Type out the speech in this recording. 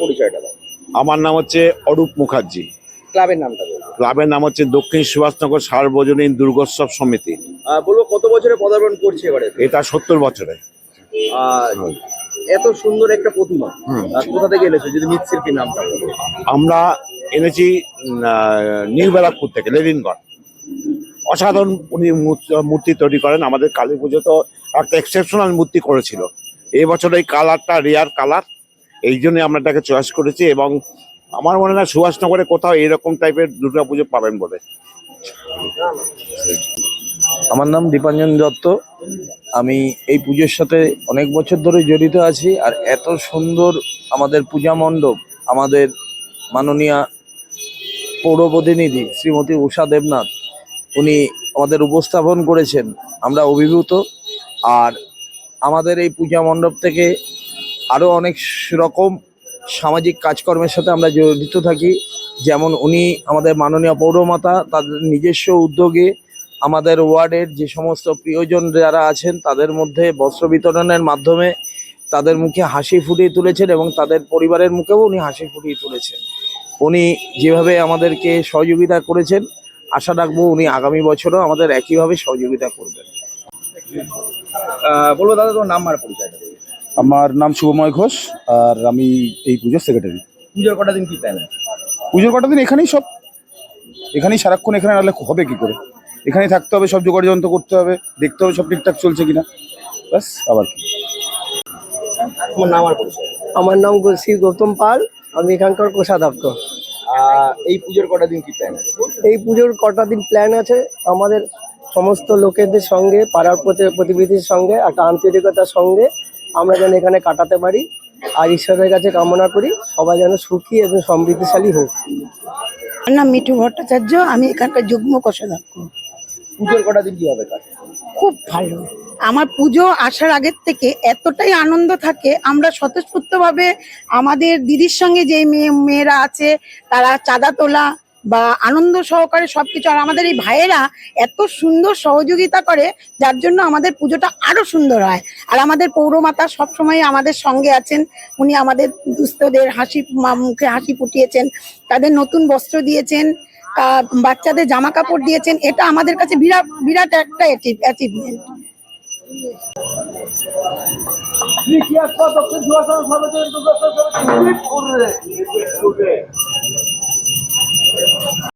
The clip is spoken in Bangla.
পরিচয়টা দাও। আমার নাম হচ্ছে অরূপ মুখার্জি। ক্লাবের নামটা ক্লাবের নাম হচ্ছে দক্ষিণ সুভাষনগর সার্বজনীন দুর্গোৎসব সমিতি। আহ, বলব কত বছরে পদার্পণ করছে এবারে? এটা সত্তর বছরে। আহ, এত সুন্দর একটা প্রতিমা। হুম। কোথা থেকে এনেছো? যদি মৃৎশিল্পীর নামটা বলো। আমরা এনেছি উম, আহ, নিউ ব্যারাকপুর থেকে লেনিনগড়। অসাধারণ উনি মূর্তি- মূর্তি তৈরি করেন। আমাদের কালী পুজো তো একটা এক্সেপশনাল মূর্তি করেছিল। এই বছর এই কালারটা রেয়ার কালার এই জন্য আমরা এটাকে চয়েস করেছি এবং আমার মনে হয় সুভাষনগরে কোথাও এরকম টাইপের দুর্গা পুজো পাবেন বলে। আমার নাম দীপাঞ্জন দত্ত। আমি এই পুজোর সাথে অনেক বছর ধরে জড়িত আছি আর এত সুন্দর আমাদের পূজা মণ্ডপ, আমাদের মাননীয়া পৌর প্রতিনিধি শ্রীমতী উষা দেবনাথ, উনি আমাদের উপস্থাপন করেছেন। আমরা অভিভূত। আর আমাদের এই পূজা মণ্ডপ থেকে আরও অনেক রকম সামাজিক কাজকর্মের সাথে আমরা জড়িত থাকি। যেমন উনি আমাদের মাননীয় পৌরমাতা তাদের নিজস্ব উদ্যোগে আমাদের ওয়ার্ডের যে সমস্ত প্রিয়জন যারা আছেন, তাদের মধ্যে বস্ত্র বিতরণের মাধ্যমে তাদের মুখে হাসি ফুটিয়ে তুলেছেন এবং তাদের পরিবারের মুখেও উনি হাসি ফুটিয়ে তুলেছেন। উনি যেভাবে আমাদেরকে সহযোগিতা করেছেন, আশা রাখব উনি আগামী বছরও আমাদের একইভাবে সহযোগিতা করবেন। বলব দাদা, তোমার নাম আর পরিচয়টা দেবে আমার নাম শুভময় ঘোষ আর আমি এই পুজোর সেক্রেটারি পুজোর কটা দিন কি প্ল্যান পুজোর কটা দিন এখানেই সব। এখানেই সারাক্ষণ এখানে নাহলে হবে কি করে? এখানেই থাকতে হবে সব জোগাড় যন্ত্র করতে হবে দেখতে হবে সব ঠিকঠাক চলছে কিনা। ব্যাস আবার কি। আমার নাম গো- শ্রী গৌতম পাল আমি এখানকার কোষাধ্যক্ষ। আহ, এই পুজোর কটা দিন কি প্ল্যান আছে? এই পুজোর কটা দিন প্ল্যান আছে। আমাদের সমস্ত লোকেদের সঙ্গে পাড়ার প্রতি- প্রতিবেশীর সঙ্গে একটা আন্তরিকতার সঙ্গে আমরা যেন এখানে কাটাতে পারি। আর ঈশ্বরের কাছে কামনা করি সবাই যেন সুখী এবং সমৃদ্ধিশালী হোক। আমার নাম মিঠু ভট্টাচার্য আমি এখানকার যুগ্ম কোষাধ্যক্ষ। পুজোর কটা দিন কি হবে খুব ভালো। আমার পুজো আসার আগের থেকে এতটাই আনন্দ থাকে আমরা স্বতঃস্ফূর্তভাবে আমাদের দিদির সঙ্গে যে মেয়ে মেয়েরা আছে তারা চাঁদা তোলা বা আনন্দ সহকারে সবকিছু আর আমাদের এই ভাইয়েরা এত সুন্দর সহযোগিতা করে যার জন্য আমাদের পুজোটা আরও সুন্দর হয় আর আমাদের পৌরমাতা সবসময় আমাদের সঙ্গে আছেন উনি আমাদের দুস্থদের হাসি মুখে হাসি ফুটিয়েছেন তাদের নতুন বস্ত্র দিয়েছেন বাচ্চাদের জামা কাপড় দিয়েছেন এটা আমাদের কাছে বিরাট বিরাট একটা অ্যাচিভমেন্ট দক্ষিণ